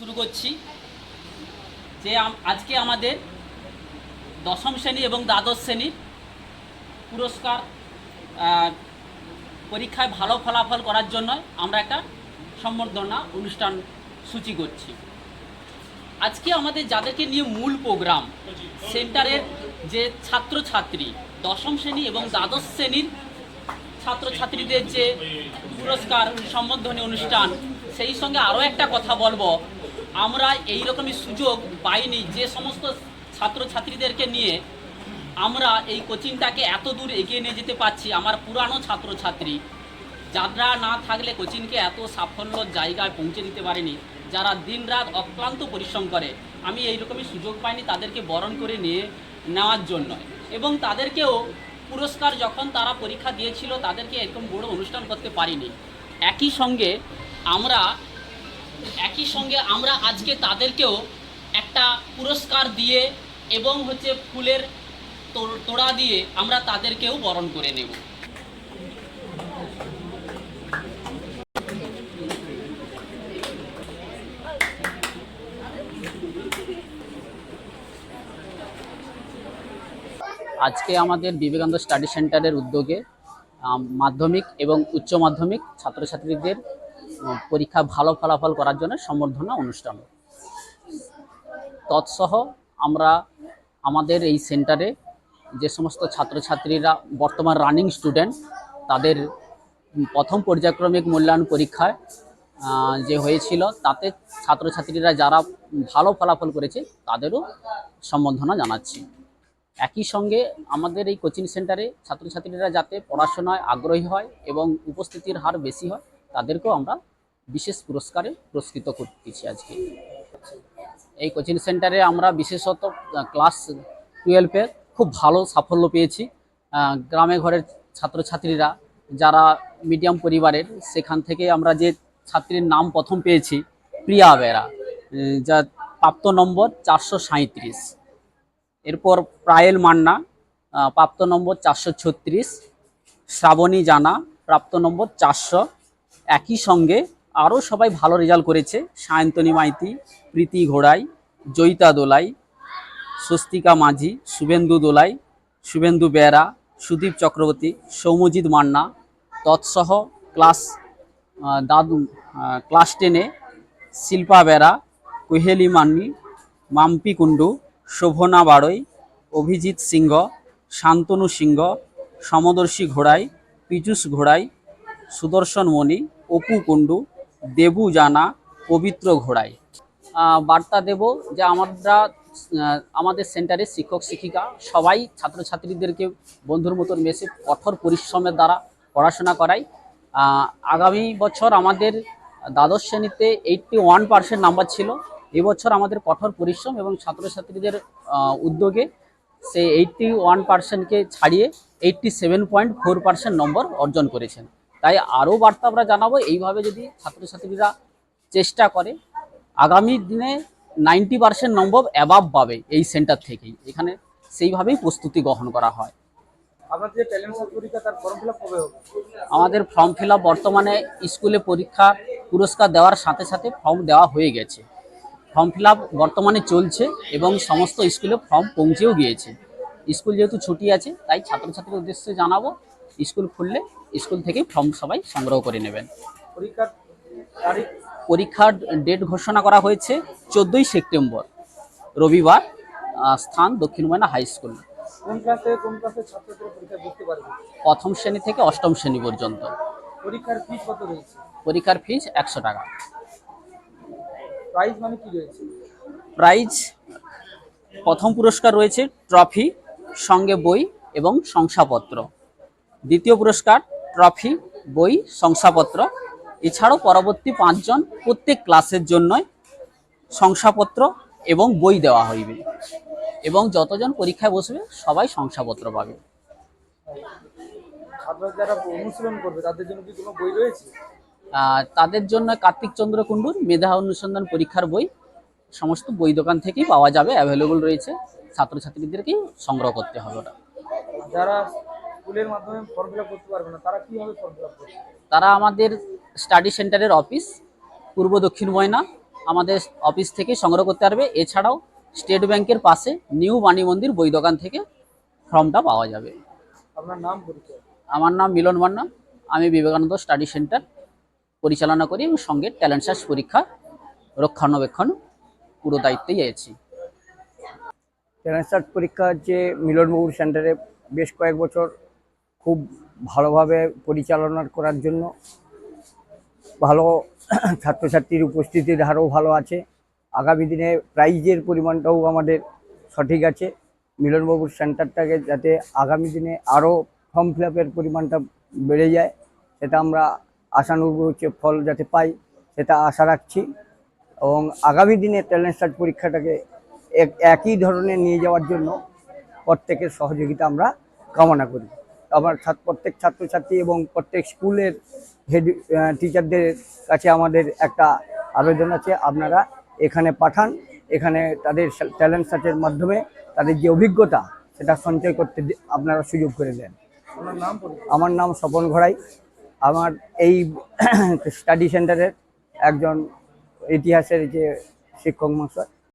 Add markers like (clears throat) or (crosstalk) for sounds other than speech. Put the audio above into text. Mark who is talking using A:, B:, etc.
A: শুরু করছি। যে আজকে আমাদের দশম শ্রেণি এবং দ্বাদশ শ্রেণির পুরস্কার পরীক্ষায় ভালো ফলাফল করার জন্য আমরা একটা সম্বর্ধনা অনুষ্ঠান সূচি করছি। আজকে আমাদের যাদেরকে নিয়ে মূল প্রোগ্রাম, সেন্টারের যে ছাত্রছাত্রী, দশম শ্রেণি এবং দ্বাদশ শ্রেণির ছাত্রছাত্রীদের যে পুরস্কার সম্বর্ধনী অনুষ্ঠান, সেই সঙ্গে আরও একটা কথা বলব। আমরা এই রকমই সুযোগ পাইনি যে সমস্ত ছাত্রছাত্রীদেরকে নিয়ে আমরা এই কোচিংটাকে এত দূর এগিয়ে নিয়ে যেতে পারছি, আমার পুরানো ছাত্রছাত্রী। যারা না থাকলে কোচিংকে এত সাফল্য জায়গায় পৌঁছে দিতে পারেনি, যারা দিনরাত অক্লান্ত পরিশ্রম করে, আমি এই রকমই সুযোগ পাইনি তাদেরকে বরণ করে নিয়ে নেওয়ার জন্য। এবং তাদেরকেও পুরস্কার যখন তারা পরীক্ষা দিয়েছিল, তাদেরকে এরকম বড় অনুষ্ঠান করতে পারিনি। একই সঙ্গে আমরা একই সঙ্গে আমরা আজকে তাদেরকেও একটা পুরস্কার দিয়ে এবং হচ্ছে ফুলের তোড়া দিয়ে আমরা তাদেরকেও বরণ করে নেব। আজকে আমাদের বিবেকানন্দ স্টাডি সেন্টারের উদ্যোগে মাধ্যমিক এবং উচ্চ মাধ্যমিক ছাত্রছাত্রীদের পরীক্ষা ভালো ফলাফল করার জন্য সম্বর্ধনা অনুষ্ঠান। তৎসহ আমরা আমাদের এই সেন্টারে যে সমস্ত ছাত্রছাত্রীরা বর্তমান রানিং স্টুডেন্ট, তাদের প্রথম পর্যায়ক্রমিক মূল্যায়ন পরীক্ষায় যে হয়েছিল, তাতে ছাত্রছাত্রীরা যারা ভালো ফলাফল করেছে, তাদেরও সম্বর্ধনা জানাচ্ছি। একই সঙ্গে আমাদের এই কোচিং সেন্টারে ছাত্রছাত্রীরা যাতে পড়াশোনায় আগ্রহী হয় এবং উপস্থিতির হার বেশি হয়, তাদেরকেও আমরা বিশেষ পুরস্কারে পুরস্কৃত করতেছি আজকে। এই কোচিং সেন্টারে আমরা বিশেষত ক্লাস টুয়েলভে খুব ভালো সাফল্য পেয়েছি। গ্রামে ঘরের ছাত্রছাত্রীরা, যারা মিডিয়াম পরিবারের, সেখান থেকে আমরা যে ছাত্রীর নাম প্রথম পেয়েছি, প্রিয়া বেরা যা প্রাপ্ত নম্বর চারশো সাঁইত্রিশ। এরপর প্রায়েল মান্না প্রাপ্ত নম্বর চারশো ছত্রিশ। শ্রাবণী জানা, প্রাপ্ত নম্বর চারশো। একই সঙ্গে আরও সবাই ভালো রেজাল্ট করেছে। সায়ন্তনী মাইতি, প্রীতি ঘোড়াই, জয়িতা দোলাই, স্বস্তিকা মাঝি, শুভেন্দু দোলাই, শুভেন্দু বেরা সুদীপ চক্রবর্তী, সৌমজিৎ মান্না, তৎসহ ক্লাস দাদু ক্লাস টেনে শিল্পা বেরা কুহেলি মান্নি, মাম্পি কুণ্ডু, শোভনা বাড়ই অভিজিৎ সিংহ, শান্তনু সিংহ, সমদর্শী ঘোড়াই, পীযুষ ঘোড়াই, সুদর্শন মণি, অপু কুণ্ডু দেবু জানা পবিত্র আহ, বার্তা দেব যে আমরা আমাদের সেন্টারে শিক্ষক শিক্ষিকা সবাই ছাত্রছাত্রীদেরকে বন্ধুর মতন মেশে কঠোর পরিশ্রমের দ্বারা পড়াশোনা করাই। আগামী বছর আমাদের দ্বাদশ শ্রেণীতে এইটটি ওয়ান পার্সেন্ট নাম্বার ছিল। এবছর আমাদের কঠোর পরিশ্রম এবং ছাত্রছাত্রীদের উদ্যোগে সে এইটটি ওয়ান পার্সেন্টকে ছাড়িয়ে eighty seven point four percent নম্বর অর্জন করেছেন। তাই আরও বার্তা আমরা জানাব এইভাবে যদি ছাত্রছাত্রীরা চেষ্টা করে আগামী দিনে নাইনটি পার্সেন্ট নম্বর অ্যাবাভ পাবে এই সেন্টার থেকেই। এখানে সেইভাবেই প্রস্তুতি গ্রহণ করা হয়। আমাদের ফর্ম ফিল বর্তমানে স্কুলে পরীক্ষা পুরস্কার দেওয়ার সাথে সাথে ফর্ম দেওয়া হয়ে গেছে। ফর্ম ফিল বর্তমানে চলছে এবং সমস্ত স্কুলে ফর্ম পৌঁছেও গিয়েছে। স্কুল যেহেতু ছুটি আছে তাই ছাত্রছাত্রীর উদ্দেশ্যে জানাব স্কুল খুললে স্কুল থেকে ফর্ম সবাই সংগ্রহ করে নেবেন।
B: পরীক্ষার
A: পরীক্ষার ডেট ঘোষণা করা হয়েছে চোদ্দোই সেপ্টেম্বর রবিবার স্থান দক্ষিণ ময়না হাই স্কুল। প্রথম শ্রেণি থেকে অষ্টম শ্রেণি পর্যন্ত।
B: পরীক্ষার ফিস কত রয়েছে?
A: পরীক্ষার ফিস একশো টাকা।
B: প্রাইস মানে কি রয়েছে?
A: প্রাইজ প্রথম পুরস্কার রয়েছে ট্রফি সঙ্গে বই এবং শংসাপত্র। দ্বিতীয় পুরস্কার ট্রফি বই শংসাপত্র। এছাড়াও পরবর্তী পাঁচজন প্রত্যেক ক্লাসের জন্য শংসাপত্র এবং বই দেওয়া হইবে। এবং যতজন পরীক্ষায় বসবে সবাই শংসাপত্র পাবে।
B: যারা অনুশীলন করবে তাদের জন্য কি কোনো বই রয়েছে?
A: তাদের জন্য কার্তিক চন্দ্র কুণ্ডুর মেধা অনুসন্ধান পরীক্ষার বই। সমস্ত বই দোকান থেকেই পাওয়া যাবে অ্যাভেলেবল রয়েছে। ছাত্রছাত্রীদেরকেই সংগ্রহ করতে হবে ওটা।
B: যারা স্কুলের মাধ্যমে ফর্ম ফিল আপ করতে পারবে না তারা কীভাবে ফর্ম ফিল আপ করবে?
A: তারা আমাদের স্টাডি সেন্টারের অফিস পূর্ব দক্ষিণ ময়না আমাদের অফিস থেকে সংগ্রহ করতে পারবে। এছাড়াও স্টেট ব্যাংকের পাশে নিউ বাণী মন্দির বই দোকান থেকে ফর্মটা পাওয়া যাবে।
B: আপনার নাম পরিচয়?
A: আমার নাম মিলন মান্না। আমি বিবেকানন্দ স্টাডি সেন্টার পরিচালনা করি এবং সঙ্গে ট্যালেন্ট সার্চ পরীক্ষা রক্ষণাবেক্ষণ পুরো দায়িত্বেই আছি
C: ট্রান্সফার পরীক্ষা হচ্ছে মিলনবাবুর সেন্টারে বেশ কয়েক বছর খুব ভালোভাবে পরিচালনা করার জন্য ভালো (clears throat) ছাত্রছাত্রীর উপস্থিতির হারও ভালো আছে। আগামী দিনে প্রাইজের পরিমাণটাও আমাদের সঠিক আছে। মিলনবাবুর সেন্টারটাকে যাতে আগামী দিনে আরও ফর্ম ফিল পরিমাণটা বেড়ে যায়, সেটা আমরা আশানুরূপ হচ্ছে ফল যাতে পাই, সেটা আশা রাখছি। এবং আগামী দিনে ট্যালেন্ট সার্চ পরীক্ষাটাকে এক, একই ধরনের নিয়ে যাওয়ার জন্য প্রত্যেকের সহযোগিতা আমরা কামনা করি। আমার ছাত্র প্রত্যেক ছাত্রছাত্রী এবং প্রত্যেক স্কুলের হেড টিচারদের কাছে আমাদের একটা আবেদন আছে। আপনারা এখানে পাঠান এখানে তাদের ট্যালেন্ট সার্চের মাধ্যমে তাদের যে অভিজ্ঞতা সেটা সঞ্চয় করতে আপনারা সুযোগ করে দেন।
B: নাম
C: আমার নাম স্বপন ঘড়াই। আমার এই (clears throat) স্টাডি সেন্টারের একজন ইতিহাসের যে শিক্ষক মহাশয়